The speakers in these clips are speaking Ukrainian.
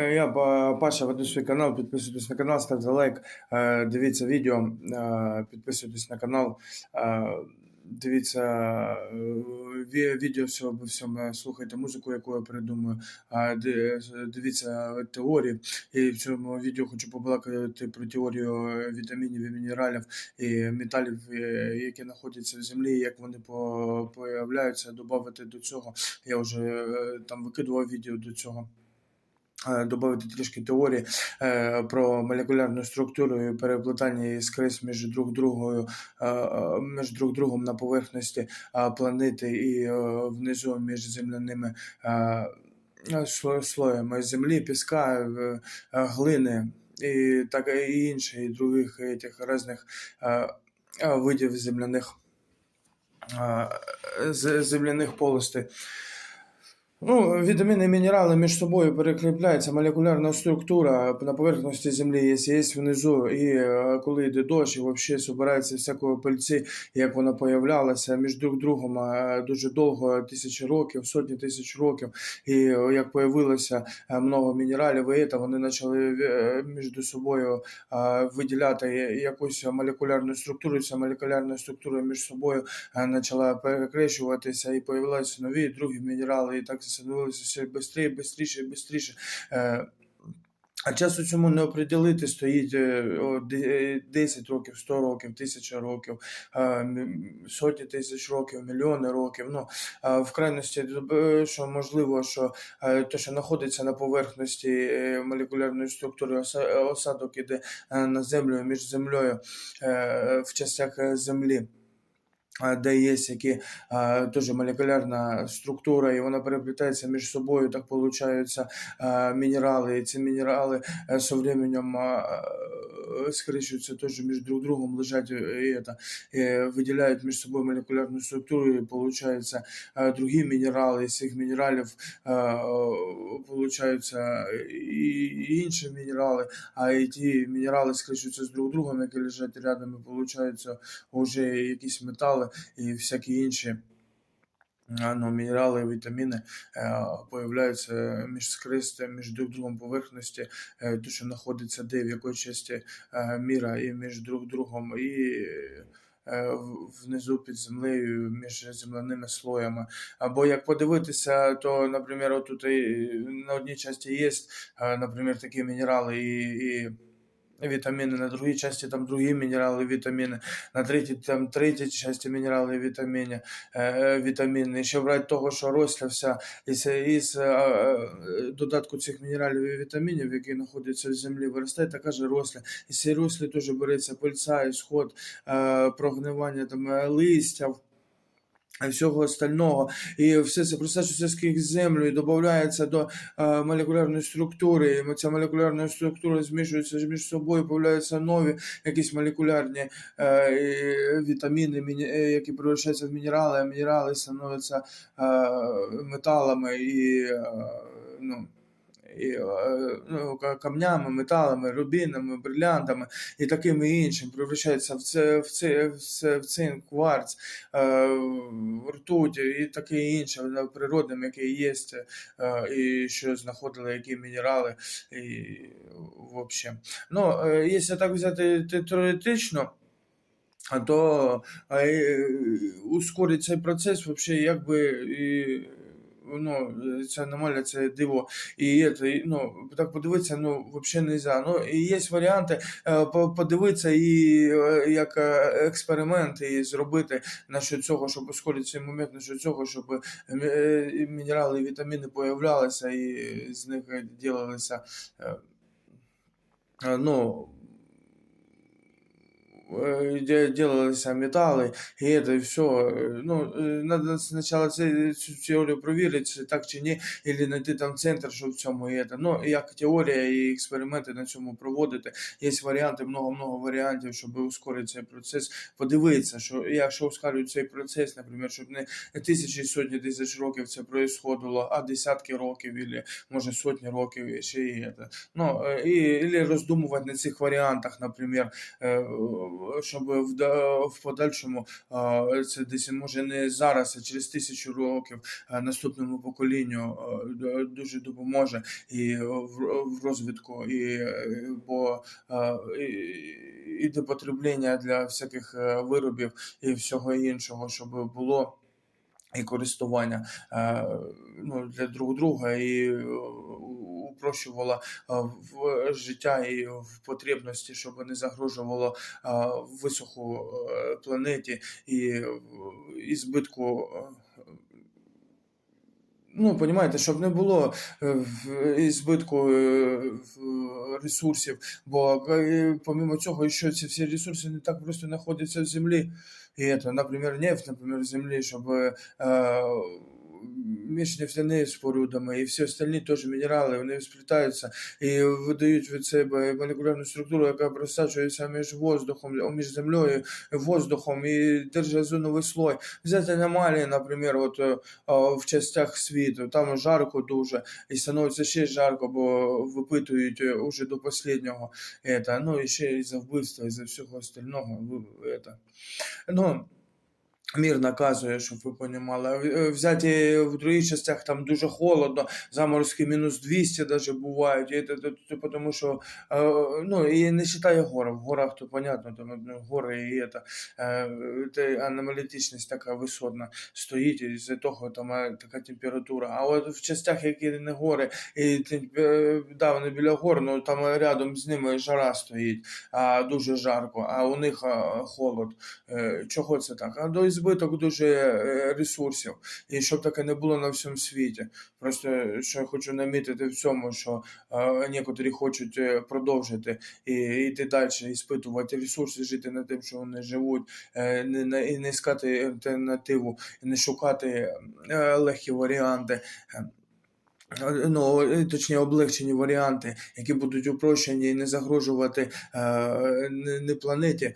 Е, Я Па- Паша, веду свій канал, підписуйтесь на канал, ставте лайк, е, дивіться відео, е, підписуйтесь на канал, дивіться відео всього обо всьому, слухайте музику, яку я придумую, е, дивіться теорії. І в цьому відео хочу побалакати про теорію вітамінів і мінералів і металів, які знаходяться в землі, як вони появляються, додати до цього. Я вже там викидував відео до цього е, добавити трішки теорії е, про молекулярну структуру і переплетання іскрис між друг другою, е, між друг другом на поверхності планети і внизу між земляними сло- слоями землі, піска, глини і так і інших, і других этих різних видів земляних земляних полостей. Ну, вітаміни і мінерали між собою перекріпляються, молекулярна структура на поверхності землі є, є внизу, і е, коли йде дощ, і взагалі збирається всякої пильці, як вона появлялася між друг другом е, дуже довго, тисячі років, сотні тисяч років. І е, як появилося много мінералів, і це, вони почали між собою виділяти якусь молекулярну структуру. Ця молекулярна структура між собою почала перекрещуватися і появилися нові другі мінерали, і так становилося все швидше, швидше швидше. Е, А часу цьому не оприділити стоїть е, о, де- е, 10 років, 100 років, 1000 років, е, сотні тисяч років, мільйони років. Ну, в крайності, е, що можливо, що е, те, що знаходиться на поверхності е, молекулярної структури, осадок іде е, на землю між землею е, в частях е, землі де є які теж молекулярна структура, і вона переплітається між собою, так получаються мінерали. І ці мінерали е, со временем е, скрещуються теж між друг другом, лежать е, і, это, і виділяють між собою молекулярну структуру, а, другі мінерали. Із цих мінералів получаються і, і інші мінерали, а і ті мінерали скрещуються з друг другом, які лежать рядом, і получаються вже якісь метали і всякі інші ну, мінерали, вітаміни е, появляються між скристи, між друг другом поверхності, е, то, що знаходиться де, в якій часті е, міра, і між друг другом, і внизу під землею, між земляними слоями. Або як подивитися, то, наприклад, тут на одній часті є, наприклад, такі мінерали і. і Вітаміни, на другій часті там другі мінерали, вітаміни, на третій там третій часті мінерали, вітаміни, е, вітаміни. І ще брати того, що росля вся із, із е, е, додатку цих мінералів і вітамінів, які знаходяться в землі, виростає така ж росля. І з цієї рослі теж береться пильця, ісход, е, прогнивання там е, листя. Всього остального, і все це процесу скрізь землю і додається до е, молекулярної структури. І ця молекулярна структура змішується між собою, появляються нові якісь молекулярні е, вітаміни, міні, е, які превращаються в мінерали, а мінерали становляться е, металами і, е, ну, і е, ну, камнями, металами, рубінами, брилянтами і такими іншим, превращаються в це, в це, в це, в цинк, кварц, е, в ртуть і таке інше, е, природним, яке є, і що знаходили, які мінерали, і в общем. Ну, якщо так взяти теоретично, то ускорить цей процес вообще якби і. Ну, це аномалія, це диво. І, це, ну, так подивитися, ну, взагалі не можна. Ну, і є варіанти е, подивитися і е, як е, експеримент і зробити насчет цього, щоб ускорити момент, насчет цього, щоб мінерали і вітаміни появлялися і з них ділилися. Ну, э, де- делалися металли, і это все. Ну, е, надо це, цю теорію провірити, так чи ні, і знайти там центр, що в цьому є. Ну, як теорія і експерименти на цьому проводити. Є варіанти, много-много варіантів, щоб ускорити цей процес. Подивитися, що якщо ускорюють цей процес, наприклад, щоб не тисячі сотні тисяч років це происходило, а десятки років, або може сотні років і ще і це. Ну, і, і роздумувати на цих варіантах, наприклад, щоб в, подальшому це десь може не зараз, а через тисячу років наступному поколінню дуже допоможе і в, розвитку, і бо і, і до потреблення для всяких е, виробів і всього іншого, щоб було. І користування е, ну, для друг друга і е, упрощувало е, в життя і в потребності, щоб не загрожувало е, висоху е, планеті і, е, і збитку. е, Ну, понімаєте, щоб не було е, збитку е, ресурсів, бо е, помимо цього, що ці всі ресурси не так просто знаходяться в землі. І наприклад, нефть, наприклад, землі, щоб е, між нефтяними спорудами і всі остальні теж мінерали, вони сплітаються і видають від себе молекулярну структуру, яка просачується між воздухом, між землею, воздухом і держить слой. Взяти аномалії, наприклад, от, е, в частях світу, там жарко дуже, і становиться ще жарко, бо випитують е, уже до останнього. Ну і ще і за вбивства, і за всього остального. Ну, Мір наказує, щоб ви понімали. В- е, Взяті в других частях там дуже холодно, заморозки мінус 200 даже бувають. І це тому що, е, ну, і не вважає гори. В горах то понятно, там ну, гори і це, е, це аномалітичність така висотна стоїть, і з-за того там е, така температура. А от в частях, які не гори, і е, да, вони біля гор, ну там рядом з ними жара стоїть, а дуже жарко, а у них холод. Е, Чого це так? А до збиток дуже е, ресурсів, і щоб таке не було на всьому світі. Просто що я хочу намітити в цьому, що е, некоторі хочуть е, продовжити і йти далі, іспитувати ресурси, жити над тим, що вони живуть, не, і не іскати альтернативу, і не шукати легкі варіанти. Ну, точніше, облегчені варіанти, які будуть упрощені і не загрожувати не, не планеті,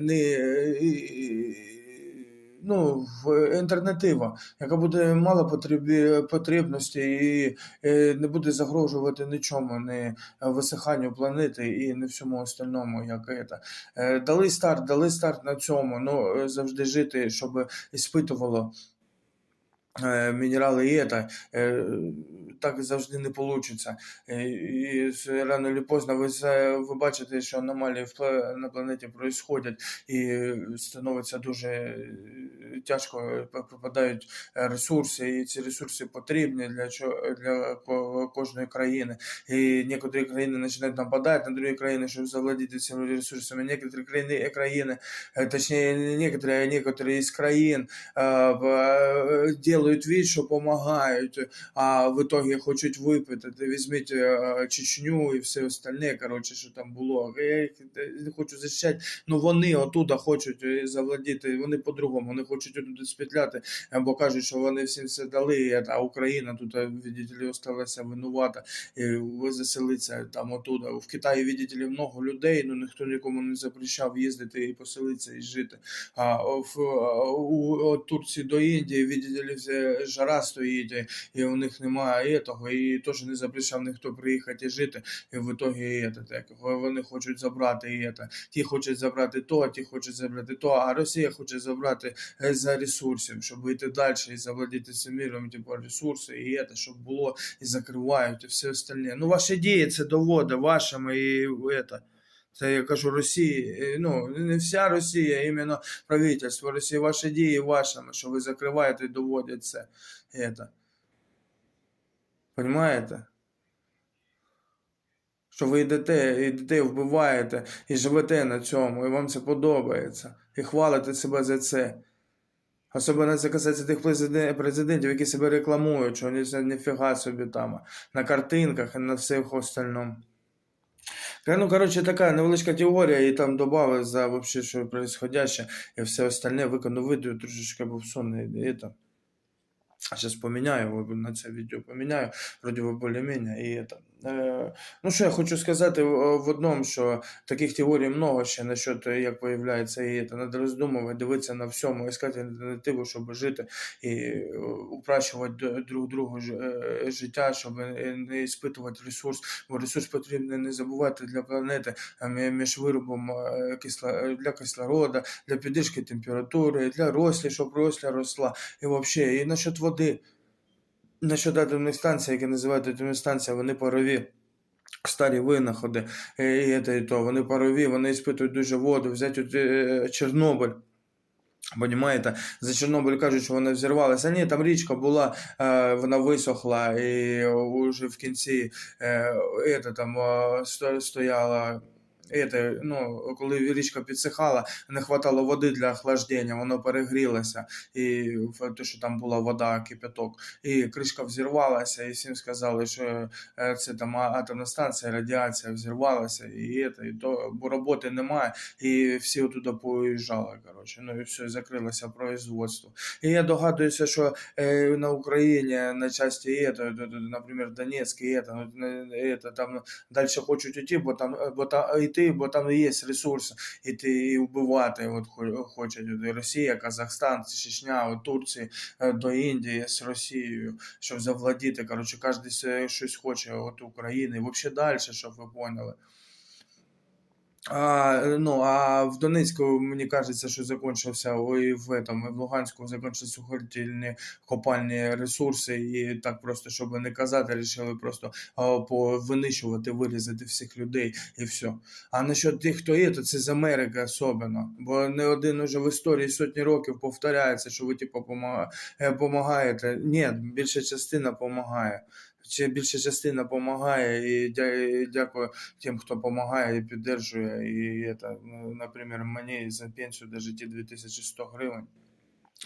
не і- ну, в- альтернатива, яка буде мала потребі, потребності і е, не буде загрожувати нічому, не висиханню планети і не всьому остальному, як це. Е, Дали старт, дали старт на цьому, ну е, завжди жити, щоб іспитувало е, мінерали і це, е, так завжди не вийде. І рано чи поздно ви, ви бачите, що аномалії на планеті происходять і становиться дуже е, тяжко, е, пропадають е, ресурси, і ці ресурси потрібні для, для кожної країни. І некоторі країни починають нападати на другі країни, щоб завладіти цими ресурсами. Некоторі країни, країни е, точніше, не некоторі, а некоторі із країн е, в- делают вид, що допомагають, а в итоге хочуть випити. Ти візьміть е, Чечню і все остальне, коротше, що там було. Я їх не хочу захищати, ну вони отуда хочуть е, завладіти, вони по-другому, вони хочуть отуди спетляти, е, бо кажуть, що вони всім все дали, а Україна тут, е, видите осталася винувата, і заселиться там отуда. В Китаї, ли, много людей, ну ніхто нікому не запрещав їздити і поселитися і жити. А в а, у от Турції до Індії, все жара стоїть, і- у них немає того, і теж не запрещав ніхто приїхати і жити. І в это, так, вони хочуть забрати і це. Ті хочуть забрати то, ті хочуть забрати то, а Росія хоче забрати е, за ресурсів, щоб вийти далі і завладіти цим міром, типу ресурси, і це, щоб було, і закривають, і все остальне. Ну, ваші дії це доводить вашими і це. Це я кажу Росії, е, ну не вся Росія, іменно правительство Росії, ваші дії вашими, що ви закриваєте і доводять це. Это. Понимаєте? Що ви йдете, йдете, вбиваєте і живете на цьому, і вам це подобається, і хвалите себе за це. Особливо це касається тих президентів, які себе рекламують, що вони це ніфіга собі там на картинках і на всіх остальному. Ну, коротше, така невеличка теорія, і там додав за вообще, що происходяще, і все остальне викону відео трошечки був сонний. Сейчас поміняю, на це відео поміняю, вроде би більш-менш, і это. Е, ну, що я хочу сказати в, одному, що таких теорій много ще насчет, е, як виявляється, і це треба роздумувати, дивитися на всьому, іскати альтернативу, щоб жити і е, упрощувати друг другу е, життя, щоб не іспитувати ресурс, бо ресурс потрібно не забувати для планети між виробом кисла, для кислорода, для підтримки температури, для рослі, щоб росля росла, і взагалі, і насчет води. Атомних станцій, які називають станції, вони парові. Старі винаходи, е, і, це, і то, вони парові, вони іспитують дуже воду. Взять от, е, Чорнобиль. Понімаєте, за Чорнобиль кажуть, що вона взірвалася. Ні, там річка була, е, вона висохла, і вже в кінці е, ета, там стояла. Ете, ну, коли річка підсихала, не хватало води для охлаждення, воно перегрілося, і те, що там була вода, кипяток, і кришка взірвалася, і всім сказали, що е, це там атомна станція, радіація взірвалася, і, ете, і то, бо роботи немає, і всі оттуда поїжджали, коротше, ну і все, закрилося производство. І я догадуюся, що е, на Україні на часті наприклад, Донецьк, і ето, ну, там далі хочуть йти, бо там, бо там йти, бо там є ресурси, іти і вбивати. От хочуть Росія, Казахстан, Чечня, от Турції е, до Індії з Росією, щоб завладіти. Коротше, кожен щось хоче от України, взагалі далі, щоб ви поняли. А, ну, а в Донецьку, мені кажеться, що закончився, ой, в этом, в Луганську закончилися сухотільні копальні ресурси, і так просто, щоб не казати, рішили просто а, повинищувати, вирізати всіх людей і все. А насчет тих, хто є, то це з Америки особливо. Бо не один уже в історії сотні років повторяється, що ви типу е, помагаєте. Ні, більша частина помагає. Більша частина допомагає і дякую тим, хто допомагає і підтримує. І це, ну, наприклад, мені за пенсію навіть житті 2100 гривень.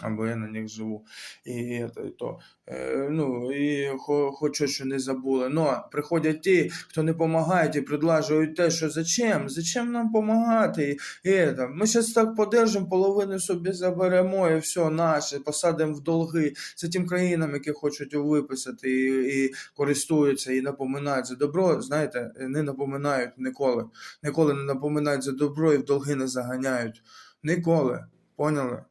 Або я на них живу. І, і то. Е, ну, і хо, хочу, що не забули. Но приходять ті, хто не допомагає, і предложують те, що зачем? Зачем нам допомагати? І, і, ми зараз так подержимо, половину собі заберемо, і все наше, посадимо в долги. Це тим країнам, які хочуть виписати і, і користуються, і напоминають за добро. Знаєте, не напоминають ніколи. Ніколи не напоминають за добро і в долги не заганяють. Ніколи. Поняли?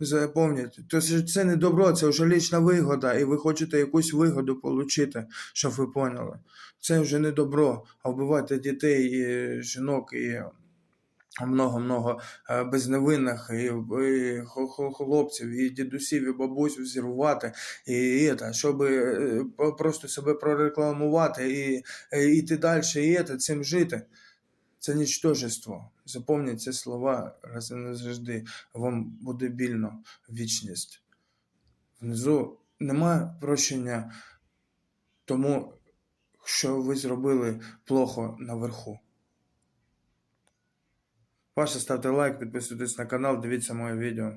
Запам'ятайте, то це не добро, це вже лічна вигода, і ви хочете якусь вигоду отримати, щоб ви поняли. Це вже не добро, а вбивати дітей, і жінок, і много-много е, безневинних, і, і хлопців, і дідусів, і бабусь взірвати, і, і це, щоб е, просто себе прорекламувати і е, йти далі, і це, цим жити. Це нічтожество. Запомніть ці слова раз і назавжди. Вам буде більно вічність. Внизу немає прощення тому, що ви зробили плохо наверху. Паша, ставте лайк, підписуйтесь на канал, дивіться моє відео.